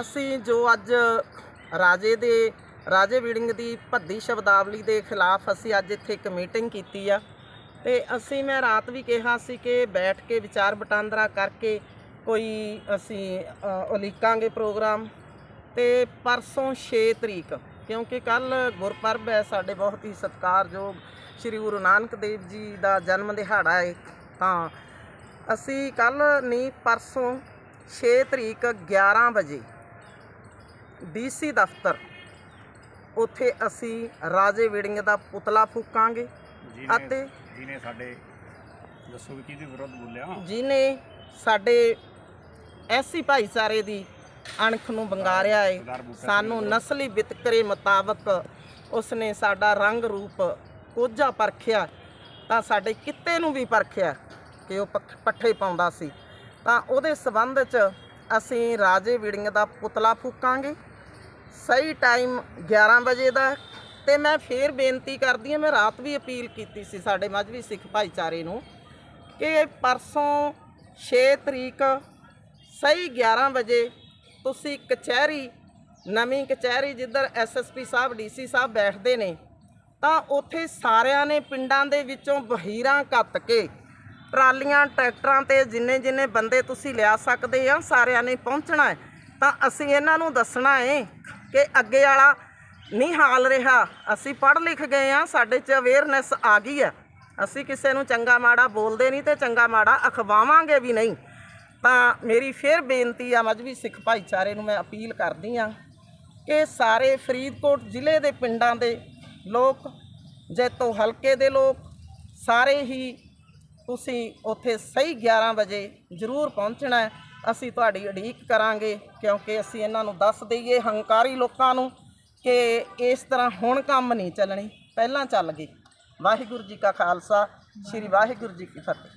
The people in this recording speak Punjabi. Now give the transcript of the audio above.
ਅਸੀਂ ਜੋ ਅੱਜ ਰਾਜੇ ਦੇ, ਰਾਜੇ ਵੀਡਿੰਗ ਦੀ ਭੱਦੀ ਸ਼ਬਦਾਵਲੀ ਦੇ ਖਿਲਾਫ ਅਸੀਂ ਅੱਜ ਇੱਥੇ ਇੱਕ ਮੀਟਿੰਗ ਕੀਤੀ ਆ। ਤੇ ਅਸੀਂ, ਮੈਂ ਰਾਤ ਵੀ ਕਿਹਾ ਸੀ ਕਿ ਬੈਠ ਕੇ ਵਿਚਾਰ ਵਟਾਂਦਰਾ ਕਰਕੇ ਕੋਈ ਅਸੀਂ ਉਲੀਕਾਂਗੇ ਪ੍ਰੋਗਰਾਮ। ਤੇ ਪਰਸੋਂ 6 ਤਰੀਕ, ਕਿਉਂਕਿ ਕੱਲ ਗੁਰਪਰਬ ਹੈ, ਸਾਡੇ ਬਹੁਤ ਹੀ ਸਤਿਕਾਰਯੋਗ ਸ੍ਰੀ ਗੁਰੂ ਨਾਨਕ ਦੇਵ ਜੀ ਦਾ ਜਨਮ ਦਿਹਾੜਾ ਹੈ ਤਾਂ ਅਸੀਂ ਕੱਲ ਨਹੀਂ ਪਰਸੋਂ 6 ਤਰੀਕ 11 ਵਜੇ ਡੀਸੀ ਦਫ਼ਤਰ। ਉੱਥੇ ਅਸੀਂ ਰਾਜੇ ਵਿੜਿੰਗ ਦਾ ਪੁਤਲਾ ਫੂਕਾਂਗੇ ਜਿਹਨੇ ਅਤੇ ਜਿਹਨੇ ਸਾਡੇ ਦੱਸੋ ਵੀ ਕਿਹਦੇ ਵਿਰੁੱਧ ਬੋਲਿਆ? ਜਿਨੇ ਸਾਡੇ ਐਸੀ ਭਾਈਚਾਰੇ ਦੀ ਅਣਖ ਨੂੰ ਬੰਗਾਰਿਆ ਸਿੰਘ ਸਾਨੂੰ ਨਸਲੀ ਵਿਤਕਰੇ ਮੁਤਾਬਕ ਉਸਨੇ ਸਾਡਾ ਰੰਗ ਰੂਪ ਕੋਝਾ ਪਰਖਿਆ ਤਾਂ ਸਾਡੇ ਕਿੱਤੇ ਨੂੰ ਵੀ ਪਰਖਿਆ ਕਿ ਉਹ ਪੱਠੇ ਪਾਉਂਦਾ ਸੀ। ਤਾਂ ਉਹਦੇ ਸਬੰਧ 'ਚ ਅਸੀਂ ਰਾਜੇ ਵਿੜਿੰਗ ਦਾ ਪੁਤਲਾ ਫੂਕਾਂਗੇ। ਸਹੀ ਟਾਈਮ 11 ਵਜੇ ਦਾ ਹੈ ਤੇ ਮੈਂ ਫੇਰ ਬੇਨਤੀ ਕਰਦੀ ਹਾਂ, ਮੈਂ ਰਾਤ ਵੀ ਅਪੀਲ ਕੀਤੀ ਸੀ ਸਾਡੇ ਮਜਬੀ ਸਿੱਖ ਭਾਈਚਾਰੇ ਨੂੰ ਕਿ ਪਰਸੋਂ 6 ਤਰੀਕ ਸਹੀ 11 ਵਜੇ ਤੁਸੀਂ ਕਚਹਿਰੀ, ਨਵੀਂ ਕਚਹਿਰੀ ਜਿੱਧਰ ਐਸਐਸਪੀ ਸਾਹਿਬ ਡੀਸੀ ਸਾਹਿਬ ਬੈਠਦੇ ਨੇ, ਤਾਂ ਉੱਥੇ ਸਾਰਿਆਂ ਨੇ ਪਿੰਡਾਂ ਦੇ ਵਿੱਚੋਂ ਬਹੀਰਾਂ ਕੱਤ ਕੇ ਟਰਾਲੀਆਂ, ਟਰੈਕਟਰਾਂ ਤੇ ਜਿੰਨੇ ਜਿੰਨੇ ਬੰਦੇ ਤੁਸੀਂ ਲਿਆ ਸਕਦੇ ਆ, ਸਾਰਿਆਂ ਨੇ ਪਹੁੰਚਣਾ ਹੈ। ਤਾਂ ਅਸੀਂ ਇਹਨਾਂ ਨੂੰ ਦੱਸਣਾ ਹੈ ਕਿ ਅੱਗੇ ਵਾਲਾ ਨਹੀਂ ਹਾਲ ਰਿਹਾ। ਅਸੀਂ ਪੜ੍ਹ ਲਿਖ ਗਏ ਆ, ਸਾਡੇ 'ਚ ਅਵੇਅਰਨੈਸ ਆ ਗਈ ਹੈ। ਅਸੀਂ ਕਿਸੇ ਨੂੰ ਚੰਗਾ ਮਾੜਾ ਬੋਲਦੇ ਨਹੀਂ ਤੇ ਚੰਗਾ ਮਾੜਾ ਅਖਵਾਵਾਂਗੇ ਵੀ ਨਹੀਂ। ਤਾਂ ਮੇਰੀ ਫੇਰ ਬੇਨਤੀ ਆ ਮਜਬੀ ਸਿੱਖ ਭਾਈਚਾਰੇ ਨੂੰ ਮੈਂ ਅਪੀਲ ਕਰਦੀ ਆ ਕਿ ਸਾਰੇ ਫਰੀਦਕੋਟ ਜ਼ਿਲ੍ਹੇ ਦੇ ਪਿੰਡਾਂ ਦੇ ਲੋਕ, ਜੈਤੋ ਹਲਕੇ ਦੇ ਲੋਕ, ਸਾਰੇ ਹੀ ਤੁਸੀਂ ਉੱਥੇ ਸਹੀ 11 ਵਜੇ ਜ਼ਰੂਰ ਪਹੁੰਚਣਾ ਹੈ। ਅਸੀਂ ਤੁਹਾਡੀ ਉਡੀਕ ਕਰਾਂਗੇ ਕਿਉਂਕਿ ਅਸੀਂ ਇਹਨਾਂ ਨੂੰ ਦੱਸ ਦਈਏ, ਹੰਕਾਰੀ ਲੋਕਾਂ ਨੂੰ, ਕਿ ਇਸ ਤਰ੍ਹਾਂ ਹੁਣ ਕੰਮ ਨਹੀਂ ਚੱਲਣੀ, ਪਹਿਲਾਂ ਚੱਲ ਗਈ ਵਾਹਿਗੁਰੂ ਜੀ ਕਾ ਖਾਲਸਾ, ਸ੍ਰੀ ਵਾਹਿਗੁਰੂ ਜੀ ਕੀ ਫਤਿਹ।